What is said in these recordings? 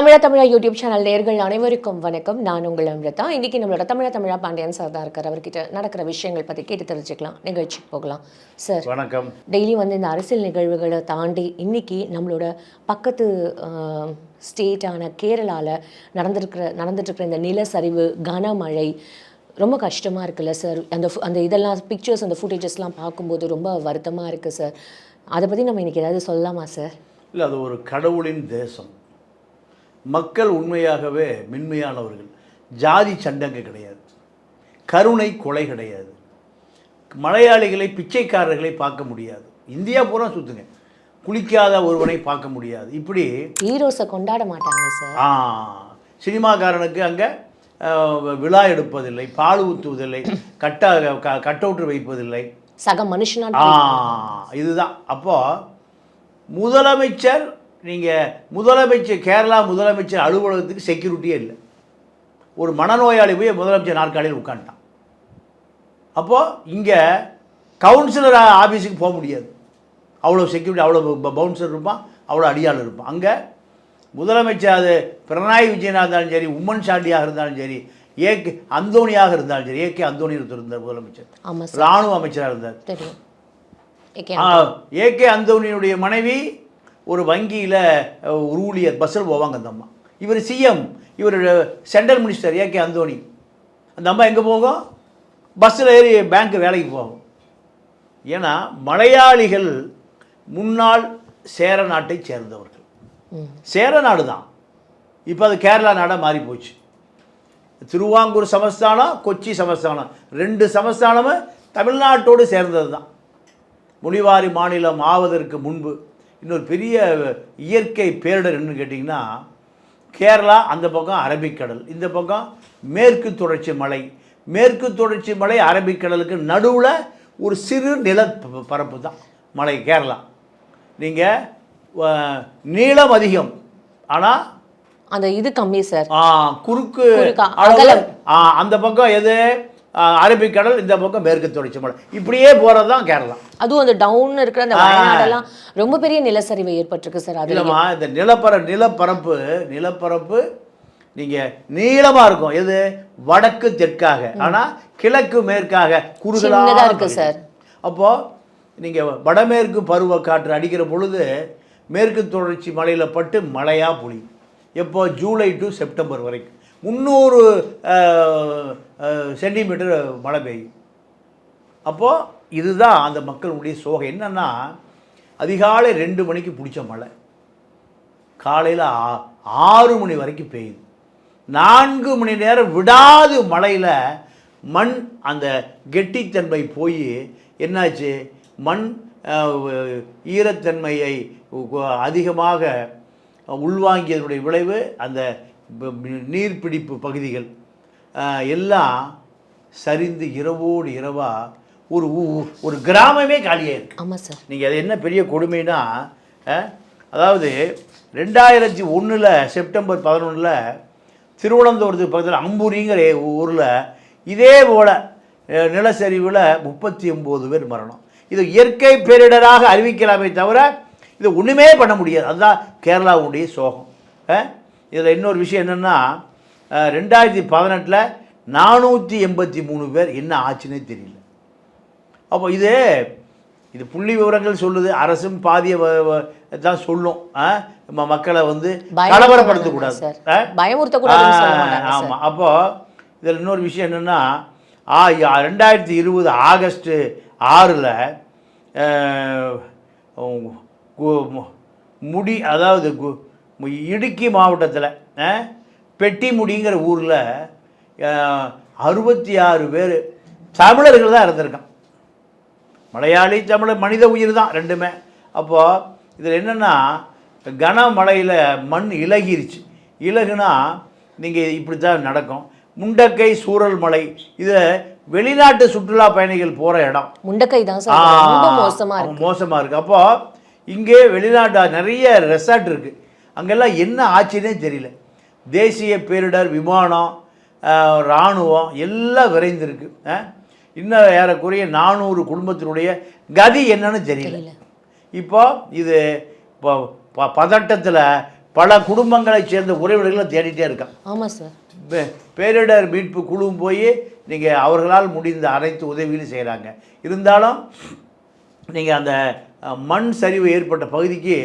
Tamizha Tamizha YouTube channel நேர்கள் அனைவருக்கும் வணக்கம். நான் உங்கள் அமிர்தா. இன்னைக்கு நம்மளோட தமிழா தமிழா பாண்டியன் சார் தான் இருக்கார். அவர்கிட்ட நடக்கிற விஷயங்கள் பற்றி கேட்டு தெரிஞ்சுக்கலாம். நிகழ்ச்சிக்கு போகலாம். சார் வணக்கம். டெய்லி வந்து இந்த அரசியல் நிகழ்வுகளை தாண்டி இன்னைக்கு நம்மளோட பக்கத்து ஸ்டேட்டான கேரளாவில் நடந்திருக்கிற நடந்துட்டுருக்கிற இந்த நிலச்சரிவு கனமழை ரொம்ப கஷ்டமாக இருக்குல்ல சார் அந்த அந்த இதெல்லாம் பிக்சர்ஸ் அந்த ஃபுட்டேஜஸ்லாம் பார்க்கும்போது ரொம்ப வருத்தமாக இருக்குது சார் அதை பற்றி நம்ம இன்னைக்கு ஏதாவது சொல்லலாமா சார் இல்லை அது ஒரு கடவுளின் தேசம். மக்கள் உண்மையாகவே மென்மையானவர்கள். ஜாதி சண்டங்க கிடையாது. கருணை கொலை கிடையாது. மலையாளிகளை பிச்சைக்காரர்களை பார்க்க முடியாது. இந்தியா பூரா சுற்றுங்க குளிக்காத ஒருவனை பார்க்க முடியாது. இப்படி ஹீரோஸை கொண்டாட மாட்டாங்க சார். ஆ, சினிமாக்காரனுக்கு அங்கே விழா எடுப்பதில்லை பால் ஊற்றுவதில்லை கட்ட க கட்டவுட்டு வைப்பதில்லை. சக மனுஷனா ஆ இதுதான். அப்போ முதலமைச்சர் நீங்கள் முதலமைச்சர் கேரளா முதலமைச்சர் அலுவலகத்துக்கு செக்யூரிட்டியே இல்லை. ஒரு மனநோயாளி போய் முதலமைச்சர் நாற்காலியில் உட்காந்துட்டான் அப்போது இங்கே கவுன்சிலர் ஆஃபீஸுக்கு போக முடியாது. அவ்வளோ செக்யூரிட்டி அவ்வளோ பவுன்சர் இருப்பான் அவ்வளோ அடியாள் இருப்பான். அங்கே முதலமைச்சர் அது பினராயி விஜயனாக இருந்தாலும் சரி உம்மன் சாண்டியாக இருந்தாலும் சரி ஏகே அந்தோணியாக இருந்தாலும் சரி ஏகே அந்தோணி இருந்தார் முதலமைச்சர். இராணுவ அமைச்சராக இருந்தார். தெரியும். ஏகே ஏகே அந்தோனியுடைய மனைவி ஒரு வங்கியில் ஒரு ஊழியர் பஸ்ஸில் போவாங்க அந்த அம்மா. இவர் சிஎம் இவர் சென்ட்ரல் மினிஸ்டர் ஏகே அந்தோணி அந்த அம்மா எங்கே போகும்? பஸ்ஸில் ஏறி பேங்க் வேலைக்கு போகும். ஏன்னா மலையாளிகள் முன்னாள் சேர நாட்டை சேர்ந்தவர்கள். சேர நாடு தான். இப்போ அது கேரளா நாடாக மாறி போச்சு. திருவாங்கூர் சமஸ்தானம் கொச்சி சமஸ்தானம். ரெண்டு சமஸ்தானமும் தமிழ்நாட்டோடு சேர்ந்தது தான் மொழிவாரி மாநிலம் ஆவதற்கு முன்பு இன்னொரு பெரிய இயற்கை பேரிடர் என்னன்னு கேட்டிங்கன்னா கேரளா அந்த பக்கம் அரபிக்கடல் இந்த பக்கம் மேற்கு தொடர்ச்சி மலை. மேற்கு தொடர்ச்சி மலை அரபிக்கடலுக்கு நடுவில் ஒரு சிறு நில பரப்பு தான் மலை கேரளா. நீங்கள் நீளம் அதிகம் ஆனால் அந்த இது கம்மி சார். குறுக்கு அந்த பக்கம் எது? அரபிக்கடல் இந்த பக்கம் மேற்கு தொடர்ச்சி மலை. இப்படியே போகிறது தான் கேரளா. அதுவும் அந்த டவுன் இருக்கிற அந்த வயநாடெல்லாம் ரொம்ப பெரிய நிலச்சரிவு ஏற்பட்டிருக்கு சார் அது இல்லைம்மா இந்த நிலப்பர நிலப்பரப்பு நிலப்பரப்பு நீங்கள் நீளமாக இருக்கும். எது? வடக்கு தெற்காக. ஆனால் கிழக்கு மேற்காக குறுகலாக இருக்கு சார். அப்போது நீங்கள் வடமேற்கு பருவ காற்று அடிக்கிற பொழுது மேற்கு தொடர்ச்சி மலையில் பட்டு மழையாக பொழியும் எப்போ? ஜூலை டு செப்டம்பர் வரைக்கும். முந்நூறு சென்டிமீட்டர் மழை பெய்யும். அப்போது இதுதான் அந்த மக்களுடைய சோகம். என்னன்னா அதிகாலை ரெண்டு மணிக்கு பிடிச்ச மழை. காலையில் ஆறு மணி வரைக்கும் பெய்யுது நான்கு மணி நேரம் விடாது மழையில் மண் அந்த கெட்டித்தன்மை போய் என்னாச்சு? மண் ஈரத்தன்மையை அதிகமாக உள்வாங்கியதனுடைய விளைவு அந்த நீர்பிடிப்பு பகுதிகள். எல்லாம் சரிந்து இரவோடு இரவாக ஒரு ஊ- ஒரு கிராமமே காலியாயிருக்கு ஆமா சார். நீங்கள் அது என்ன பெரிய கொடுமைனா அதாவது ரெண்டாயிரத்தி ஒன்றில் செப்டம்பர் பதினொன்றில் திருவனந்தபுரத்துக்கு பக்கத்தில் அம்பூரிங்கிற ஊரில் இதே போல் நிலச்சரிவில் முப்பத்தி ஒம்பது பேர் மரணம். இது இயற்கை பேரிடராக அறிவிக்கலாமே தவிர இது ஒன்றுமே பண்ண முடியாது. அதுதான் கேரளாவுடைய சோகம். இதில் இன்னொரு விஷயம் என்னென்னா ரெண்டாயிரத்தி பதினெட்டில் நானூற்றி எண்பத்தி மூணு பேர் என்ன ஆச்சுன்னே தெரியல. அப்போ இது இது புள்ளி விவரங்கள் சொல்லுது அரசும் பாதிய தான் சொல்லும்? நம்ம மக்களை வந்து கலவரப்படுத்தக்கூடாது. ஆமாம் அப்போ இதில் இன்னொரு விஷயம் என்னென்னா ஆ ரெண்டாயிரத்தி இருபது ஆகஸ்ட்டு ஆறில் முடி அதாவது இடுக்கி மாவட்டத்தில் பெட்டிமுடிங்கிற ஊரில் அறுபத்தி ஆறு பேர் தமிழர்கள் தான் இறந்துருக்கான் மலையாளி தமிழர் மனித உயிர் தான் ரெண்டுமே. அப்போது இதில் என்னென்னா கனமழையில் மண் இலகிருச்சு. இலகுனா நீங்கள் இப்படி தான் நடக்கும். முண்டக்கை சூரல் மலை இது வெளிநாட்டு சுற்றுலா பயணிகள் போகிற இடம். முண்டக்கை தான் சார் ரொம்ப மோசமா இருக்கு. மோசமாக இருக்குது அப்போது இங்கே வெளிநாட்டு நிறைய ரெசார்ட் இருக்குது அங்கெல்லாம் என்ன ஆச்சுன்னே தெரியல. தேசிய பேரிடர் விமானம் இராணுவம் எல்லாம் விரைந்திருக்கு. இன்னும் ஏறக்குறைய நானூறு குடும்பத்தினுடைய கதி என்னன்னு தெரியல. இப்போ இது இப்போ பதட்டத்தில் பல குடும்பங்களைச் சேர்ந்த உறவினர்களை தேடிட்டே இருக்கான் ஆமாம் சார் பே- பேரிடர் மீட்பு குழுவும் போய் நீங்கள் அவர்களால் முடிந்த அனைத்து உதவிகளும் செய்கிறாங்க இருந்தாலும் நீங்கள் அந்த மண் சரிவு ஏற்பட்ட பகுதிக்கு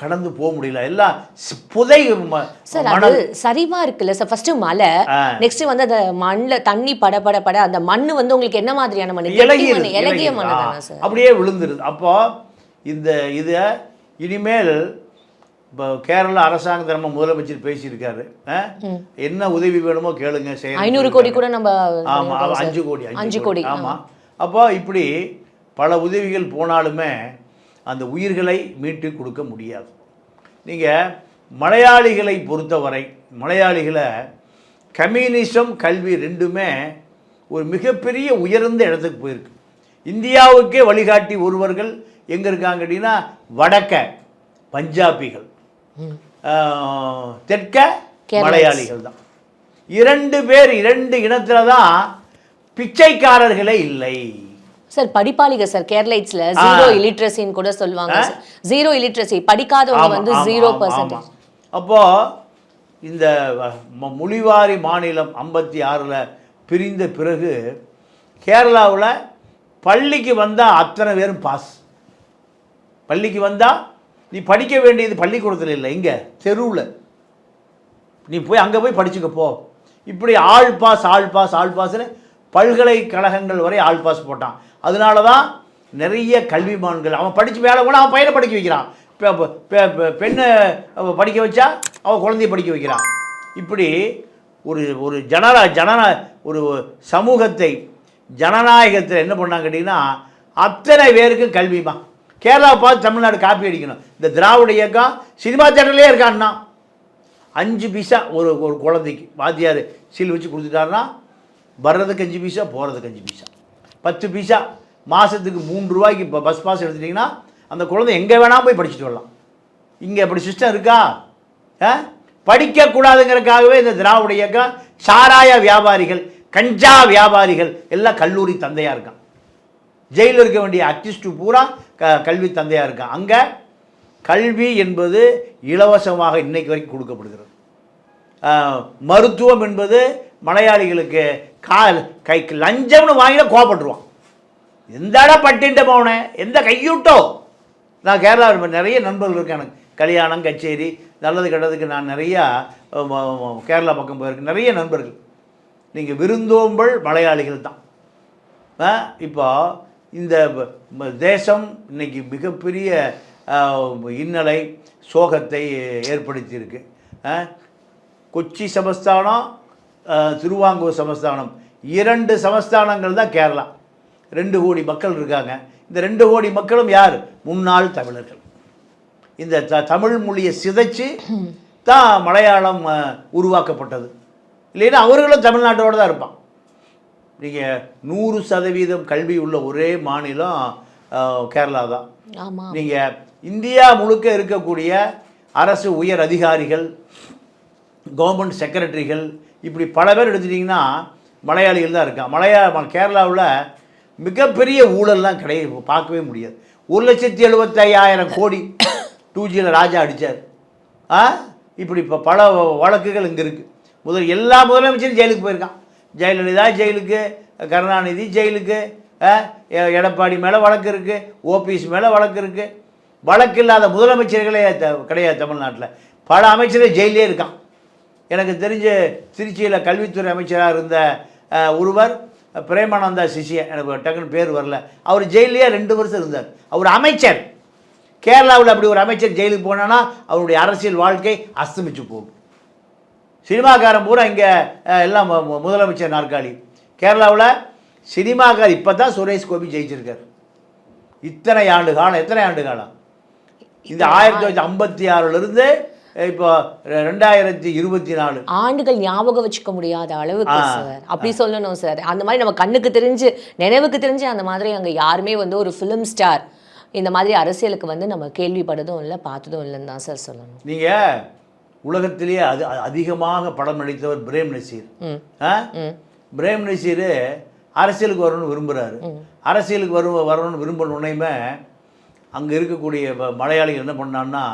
கடந்து போக முடியல. எல்லாம் புதை சார் அது சரிவா இருக்குல்ல சார் ஃபர்ஸ்ட் மலை. நெக்ஸ்ட் வந்து அந்த மண்ணுல தண்ணி பட பட பட அந்த மண்ணு வந்து உங்களுக்கு என்ன மாதிரியான மண்ணு, இலகிய தானே சார் அப்படியே விழுந்துருது. அப்போ இந்த இதை இனிமேல் இப்போ கேரள அரசாங்க நம்ம முதலமைச்சர் பேசியிருக்காரு? என்ன உதவி வேணுமோ கேளுங்க செய்யறேன்னு ஐநூறு கோடி. கூட நம்ம ஆமாம். அஞ்சு கோடி அஞ்சு கோடி. ஆமாம் அப்போ இப்படி பல உதவிகள் போனாலுமே அந்த உயிர்களை மீட்டு கொடுக்க முடியாது. நீங்கள் மலையாளிகளை பொறுத்தவரை மலையாளிகளை கம்யூனிசம் கல்வி ரெண்டுமே ஒரு மிகப்பெரிய உயர்ந்த இடத்துக்கு போயிருக்கு. இந்தியாவுக்கே வழிகாட்டி ஒருவர்கள் எங்கே இருக்காங்க அப்படின்னா வடக்க பஞ்சாபிகள். தெற்க. மலையாளிகள் தான். இரண்டு பேர் இரண்டு இனத்துல தான் பிச்சைக்காரர்களே இல்லை. சார் படிப்பாளிக சார் கேரளைட்ஸ்ல ஜீரோ இலிட்ரஸின்னு கூட சொல்லுவாங்க ஜீரோ இலிட்ரஸி படிக்காதவங்க வந்து ஜீரோ பர்சன்ட். அப்போ இந்த மொழிவாரி மாநிலம் ஐம்பத்தி ஆறில் பிரிந்த பிறகு கேரளாவில் பள்ளிக்கு வந்தால் அத்தனை பேரும் பாஸ் பள்ளிக்கு வந்தால் நீ படிக்க வேண்டியது பள்ளிக்கூடத்தில் இல்லை இங்கே தெருவில். நீ போய் அங்கே போய் படிச்சுக்க போ. இப்படி ஆள் பாஸ் ஆள் பாஸ் ஆள் பாஸ்னு பல்கலைக்கழகங்கள் வரை ஆள் பாஸ் போட்டான். அதனால தான் நிறைய கல்விமான்கள் அவன் படித்து வேலை கூட அவன் பையனை படிக்க வைக்கிறான். இப்போ பெண்ணை படிக்க வச்சா அவன் குழந்தைய படிக்க வைக்கிறான். இப்படி ஒரு ஒரு ஜனரா ஜனன ஒரு சமூகத்தை ஜனநாயகத்தில் என்ன பண்ணாங்க கேட்டிங்கன்னா அத்தனை பேருக்கும் கல்விமா கேரளாவை பார்த்து தமிழ்நாடு காப்பி அடிக்கணும். இந்த திராவிட இயக்கம் சினிமா தேட்டர்லேயே இருக்கான்னா. அஞ்சு பைசா ஒரு ஒரு குழந்தைக்கு. வாத்தியார் சீல் வச்சு கொடுத்துட்டாருன்னா வர்றதுக்கு அஞ்சு பைசா போகிறதுக்கு அஞ்சு பைசா. பத்து பைசா மாதத்துக்கு மூன்று ரூபாய்க்கு இப்போ பஸ் பாஸ் எடுத்துட்டிங்கன்னா அந்த குழந்தை எங்கே வேணால் போய் படிச்சுட்டு வரலாம். இங்கே அப்படி சிஸ்டம் இருக்கா? ஆ? படிக்கக்கூடாதுங்கிறதுக்காகவே இந்த திராவிட இயக்கம் சாராய வியாபாரிகள் கஞ்சா வியாபாரிகள் எல்லாம் கல்லூரி தந்தையாக இருக்கான். ஜெயிலில் இருக்க வேண்டிய அர்டிஸ்ட்டு பூரா க கல்வி தந்தையாக இருக்கான். அங்கே கல்வி என்பது இலவசமாக இன்னைக்கு வரைக்கும் கொடுக்கப்படுகிறது. மருத்துவம் என்பது மலையாளிகளுக்கு கால் கைக்கு லஞ்சம்னு வாங்கினா கோபப்பட்டுருவான் எந்தாடா பட்டின்ட்ட போனேன் எந்த கையூட்டோ? நான் கேரளாவில் நிறைய நண்பர்கள் இருக்கேன் எனக்கு. கல்யாணம் கச்சேரி நல்லது கெட்டதுக்கு நான் நிறையா கேரளா பக்கம் போயிருக்கேன். நிறைய நண்பர்கள். நீங்கள் விருந்தோம்பல் மலையாளிகள் தான். ஆ, இப்போ இந்த தேசம் இன்னைக்கு மிகப்பெரிய இன்னலை சோகத்தை ஏற்படுத்தியிருக்கு. ஆ, கொச்சி சமஸ்தானம் திருவாங்கூர் சமஸ்தானம். இரண்டு சமஸ்தானங்கள் தான் கேரளா. ரெண்டு கோடி மக்கள் இருக்காங்க. இந்த ரெண்டு கோடி மக்களும் யார்? முன்னாள் தமிழர்கள். இந்த த தமிழ் மொழியை சிதைச்சு தான் மலையாளம் உருவாக்கப்பட்டது. இல்லைன்னா அவர்களும் தமிழ்நாட்டோடு தான் இருப்பான் நீங்கள் நூறு சதவீதம் கல்வி உள்ள ஒரே மாநிலம் கேரளா தான். நீங்கள் இந்தியா முழுக்க இருக்கக்கூடிய அரசு உயர் அதிகாரிகள் கவர்மெண்ட் செக்ரட்டரிகள் இப்படி பல பேர் எடுத்துட்டிங்கன்னா மலையாளிகள் தான் இருக்கான் மலையா கேரளாவில் மிகப்பெரிய ஊழல்லாம் கிடையாது பார்க்கவே முடியாது. ஒரு லட்சத்தி எழுபத்தையாயிரம் கோடி டூ ஜியில் ராஜா அடித்தார் ஆ? இப்படி இப்போ பல வழக்குகள் இங்கே இருக்குது முதல் எல்லா முதலமைச்சரும் ஜெயிலுக்கு போயிருக்கான். ஜெயலலிதா ஜெயிலுக்கு கருணாநிதி ஜெயிலுக்கு எடப்பாடி மேலே வழக்கு இருக்குது ஓபிஎஸ் மேலே வழக்கு இருக்குது வழக்கு இல்லாத முதலமைச்சர்களே த- கிடையாது தமிழ்நாட்டில். பல அமைச்சர்கள் ஜெயிலே இருக்கான். எனக்கு தெரிஞ்ச திருச்சியில் கல்வித்துறை அமைச்சராக இருந்த ஒருவர் பிரேமானந்தா சிஷியன் எனக்கு டக்குன்னு பேர் வரல. அவர் ஜெயிலே ரெண்டு வருஷம் இருந்தார். அவர் அமைச்சர். கேரளாவில் அப்படி ஒரு அமைச்சர் ஜெயிலுக்கு போனான்னா அவருடைய அரசியல் வாழ்க்கை அஸ்தமிச்சு போகும். சினிமாக்காரன் பூரா இங்கே எல்லாம் முதலமைச்சர் நாற்காலி. கேரளாவில் சினிமாக்கார் இப்போ தான் சுரேஷ் கோபி ஜெயிச்சிருக்கார். இத்தனை ஆண்டு காலம் எத்தனை ஆண்டு காலம்? இந்த ஆயிரத்தி தொள்ளாயிரத்தி ஐம்பத்தி ஆறுலேருந்து இப்போ ரெண்டாயிரத்தி இருபத்தி நாலு ஆண்டுகள் ஞாபகம் வச்சுக்க முடியாத அளவுக்கு. சார். அப்படி சொல்லணும் சார். அந்த மாதிரி நம்ம கண்ணுக்கு தெரிஞ்சு நினைவுக்கு தெரிஞ்சு அந்த மாதிரி அங்க யாருமே வந்து ஒரு ஃபிலிம் ஸ்டார் இந்த மாதிரி அரசியலுக்கு வந்து நம்ம கேள்விப்பட்டதும் இல்லை பார்த்ததும் இல்லைன்னு தான் சார் சொல்லணும். நீங்கள் உலகத்திலேயே அது அதிகமாக படம் நடித்தவர் பிரேம் நசீர். பிரேம் நசீர் அரசியலுக்கு வரணும்னு விரும்புகிறாரு அரசியலுக்கு வரும் வரணும்னு விரும்பின உடனேயுமே அங்கே இருக்கக்கூடிய மலையாளிகள் என்ன பண்ணான்னா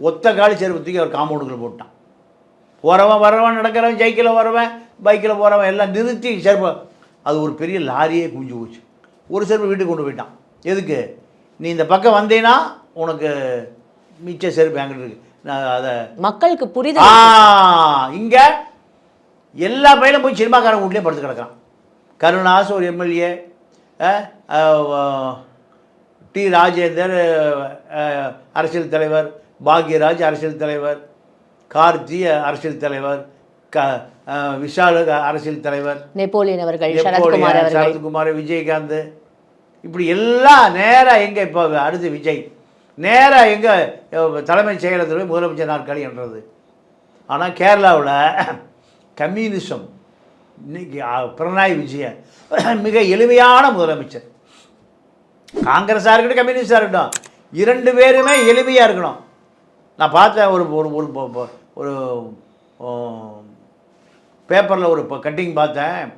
ஒத்த காலி செருப்பு தூக்கி அவர் காம்பவுண்டுக்குள்ள போட்டான். போகிறவன் வரவன் நடக்கிறவன் சைக்கிளில் வரவன் பைக்கில் போகிறவன் எல்லாம் நிறுத்தி செருப்பு அது ஒரு பெரிய லாரியே குஞ்சு போச்சு. ஒரு செருப்பு வீட்டுக்கு கொண்டு போயிட்டான். எதுக்கு? நீ இந்த பக்கம் வந்தீன்னா உனக்கு மிச்ச செருப்பு என்கிட்ட இருக்கு. நான் அதை மக்களுக்கு புரிதல் இங்கே எல்லா பையனும் போய் சினிமாக்காரன் வீட்லேயே படுத்து கிடக்கான் கருணாஸ் ஒரு எம்எல்ஏ டி ராஜேந்தர் அரசியல் தலைவர் பாக்யராஜ் அரசியல் தலைவர் கார்த்தி அரசியல் தலைவர் க விஷால் அரசியல் தலைவர் நெப்போலியன் அவர்கள் சரத்குமார் விஜயகாந்த். இப்படி எல்லாம் நேராக எங்கே இப்போ அடுத்து விஜய் நேராக எங்கே தலைமைச் செயலகத்தில் போய் முதலமைச்சர் நாற்காலி என்றது. ஆனால் கேரளாவில் கம்யூனிசம் இன்னைக்கு பினராயி விஜயன் மிக எளிமையான முதலமைச்சர். காங்கிரஸாக இருக்கட்டும் கம்யூனிஸ்டாக இருக்கட்டும் இரண்டு பேருமே எளிமையாக இருக்கணும். நான் பார்த்தேன் ஒரு ஒரு ஒரு ஒரு பேப்பரில் ஒரு கட்டிங் பார்த்தேன்.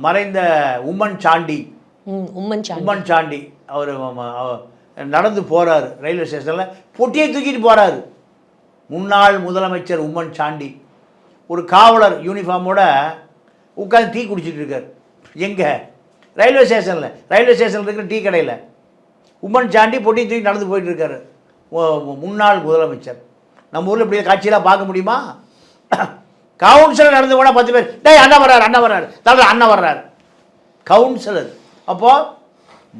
மறைந்த உம்மன் சாண்டி. உம்மன் சாண்டி. உம்மன் சாண்டி. அவர் நடந்து போகிறாரு ரயில்வே ஸ்டேஷனில். பொட்டியை தூக்கிட்டு போகிறாரு முன்னாள் முதலமைச்சர் உம்மன் சாண்டி. ஒரு காவலர் யூனிஃபார்மோட உட்காந்து டீ குடிச்சிட்டு இருக்கார். எங்கே? ரயில்வே ஸ்டேஷனில். ரயில்வே ஸ்டேஷனில் இருக்கிற டீ கடையில். உம்மன் சாண்டி பொட்டி தூக்கி நடந்து போயிட்டு இருக்காரு. ஓ- முன்னாள் முதலமைச்சர். நம்ம ஊரில் இப்படி காட்சியெல்லாம் பார்க்க முடியுமா? கவுன்சிலர் நடந்து போனால் பத்து பேர் டேய் அண்ணா வர்றாரு அண்ணா வர்றாரு தலைவர் அண்ணா வர்றாரு. கவுன்சிலர் அப்போது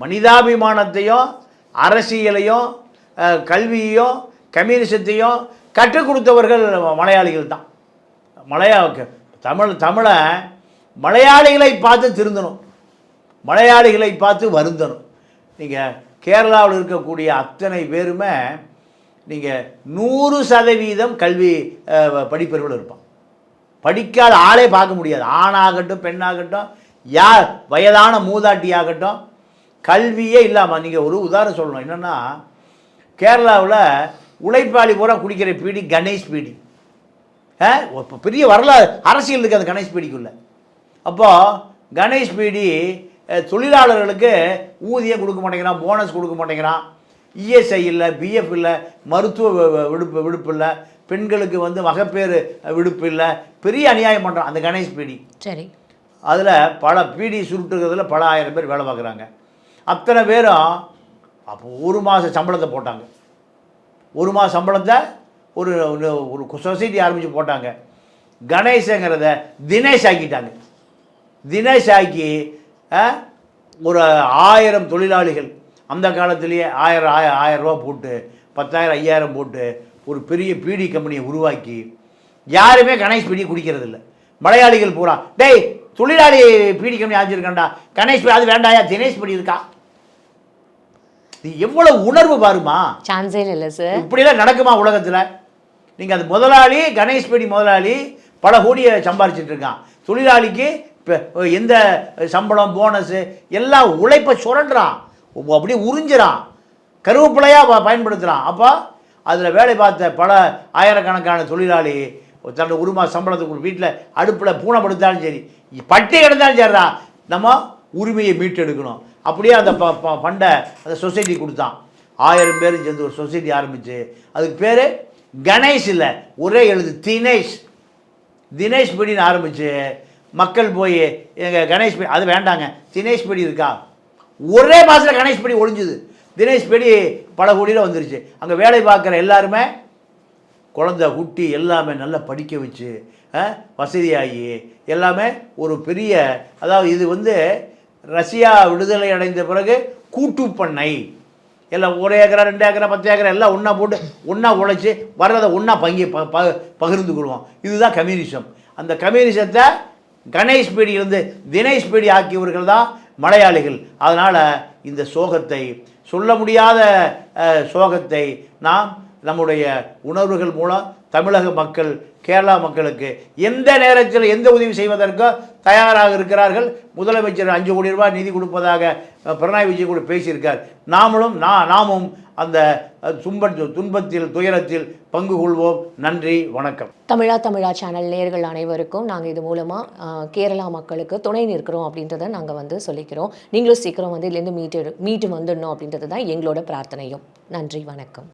மனிதாபிமானத்தையும் அரசியலையும் கல்வியையும் கம்யூனிசத்தையும் கற்றுக் கொடுத்தவர்கள் மலையாளிகள் தான். மலையா தமிழ் தமிழை மலையாளிகளை பார்த்து திருந்தணும். மலையாளிகளை பார்த்து வருந்தணும். நீங்கள் கேரளாவில் இருக்கக்கூடிய அத்தனை பேருமே நீங்கள் நூறு சதவீதம் கல்வி அஹ், படிப்பவர்கள் இருப்பான் படிக்காத ஆளே பார்க்க முடியாது. ஆணாகட்டும் பெண்ணாகட்டும் யார் வயதான மூதாட்டியாகட்டும் கல்வியே இல்லாமல் நீங்கள் ஒரு உதாரணம் சொல்லணும். என்னென்னா கேரளாவில் உழைப்பாளி பூரா குடிக்கிற பீடி கணேஷ் பீடி. பெரிய வரலாறு அரசியல் இருக்குது அந்த கணேஷ் பீடிக்குள்ளே. அப்போது கணேஷ் பீடி தொழிலாளர்களுக்கு ஊதியம் கொடுக்க மாட்டேங்கிறான் போனஸ் கொடுக்க மாட்டேங்கிறான். இஎஸ்ஐ இல்லை பிஎஃப் இல்லை மருத்துவ விடுப்பு விடுப்பு இல்லை. பெண்களுக்கு வந்து மகப்பேறு விடுப்பு இல்லை. பெரிய அநியாயம் பண்ணுறான் அந்த கணேஷ் பீடி சரி. அதில் பல பீடி சுருட்டுறதுல பல ஆயிரம் பேர் வேலை பார்க்குறாங்க. அத்தனை பேரும் அப்போ ஒரு மாத சம்பளத்தை போட்டாங்க. ஒரு மாத சம்பளத்தை ஒரு ஒரு- சொசைட்டி ஆரம்பித்து போட்டாங்க. கணேஷங்கிறத தினேஷ் ஆக்கிட்டாங்க. தினேஷ் ஆக்கி ஒரு ஆயிரம் தொழிலாளிகள் அந்த காலத்திலேயே ஆயிரம் ஆய ஆயிரம் ரூபா போட்டு பத்தாயிரம் ஐயாயிரம் போட்டு ஒரு பெரிய பீடி கம்பெனியை உருவாக்கி யாருமே கணேஷ் பீடி குடிக்கிறது இல்லை மலையாளிகள் பூரா டேய் தொழிலாளி பீடி கம்பெனி ஆச்சிருக்காண்டா கணேஷ் பீடி அது வேண்டாயா? தினேஷ் பீடி இருக்கா? இது எவ்வளவு உணர்வு பாருமா. சான்ஸே இல்லை சார் இப்படியெல்லாம் நடக்குமா உலகத்தில்? நீங்கள் அது முதலாளி கணேஷ் பேடி முதலாளி பல கோடியை சம்பாரிச்சிட்டு இருக்கான். தொழிலாளிக்கு எந்த சம்பளம் போனஸு எல்லாம் உழைப்பை சுரண்டுறான். அப்படியே உறிஞ்சிறான். கருவேப்பிலையாக பயன்படுத்துகிறான் அப்போ அதில் வேலை பார்த்த பல ஆயிரக்கணக்கான தொழிலாளி தன்னோட ஒரு மாத சம்பளத்துக்கு வீட்டில் அடுப்பில் பூனை படுத்தாலும் சரி பட்டி கிடந்தாலும் சரிடா. நம்ம உரிமையை மீட்டெடுக்கணும். அப்படியே அந்த ப ப- பண்டை அந்த சொசைட்டி கொடுத்தான். ஆயிரம் பேர் சேர்ந்து ஒரு சொசைட்டி ஆரம்பித்து அதுக்கு பேர் கணேஷ் இல்லை ஒரே எழுது தினேஷ். தினேஷ் பிடின்னு ஆரம்பித்து மக்கள் போய் எங்கள் கணேஷ் பீடி அது வேண்டாங்க. தினேஷ் பீடி இருக்கா? ஒரே மாதத்தில் கணேஷ் பீடி ஒழிஞ்சுது தினேஷ் பீடி பல கோடியில் வந்துருச்சு. அங்கே வேலை பார்க்குற எல்லாருமே குழந்த குட்டி எல்லாமே நல்லா படிக்க வச்சு வசதியாகி எல்லாமே ஒரு பெரிய அதாவது இது வந்து ரஷ்யா விடுதலை அடைந்த பிறகு கூட்டு பண்ணை. எல்லாம் ஒரு ஏக்கரா ரெண்டு ஏக்கரா பத்து ஏக்கரா எல்லாம் ஒன்றா போட்டு ஒன்றா உழைச்சி வர்றதை ஒன்றா பங்கி ப ப பகிர்ந்துக்கிடுவோம் இதுதான் கம்யூனிசம். அந்த கம்யூனிசத்தை கணேஷ் பீடியிலிருந்து தினேஷ் பீடி ஆக்கியவர்கள் தான் மலையாளிகள். அதனால் இந்த சோகத்தை சொல்ல முடியாத சோகத்தை நாம் நம்முடைய உணர்வுகள் மூலம் தமிழக மக்கள் கேரளா மக்களுக்கு எந்த நேரத்தில் எந்த உதவி செய்வதற்கோ தயாராக இருக்கிறார்கள்? முதலமைச்சர் அஞ்சு கோடி ரூபாய் நிதி கொடுப்பதாக பினராயி விஜயன் கூட பேசியிருக்கார். நாமளும் நா நாமும் அந்த அஹ், துன்பத்தில் துயரத்தில் பங்கு கொள்வோம். நன்றி வணக்கம். தமிழா தமிழா சேனல் நேர்கள் அனைவருக்கும் நாங்கள் இது மூலமாக கேரளா மக்களுக்கு துணை நிற்கிறோம் அப்படின்றத நாங்கள் வந்து சொல்லிக்கிறோம். நீங்களும் சீக்கிரம் வந்து இதுலேருந்து மீட்டு மீட்டு வந்துடணும் அப்படின்றது தான் எங்களோட பிரார்த்தனையும். நன்றி வணக்கம்.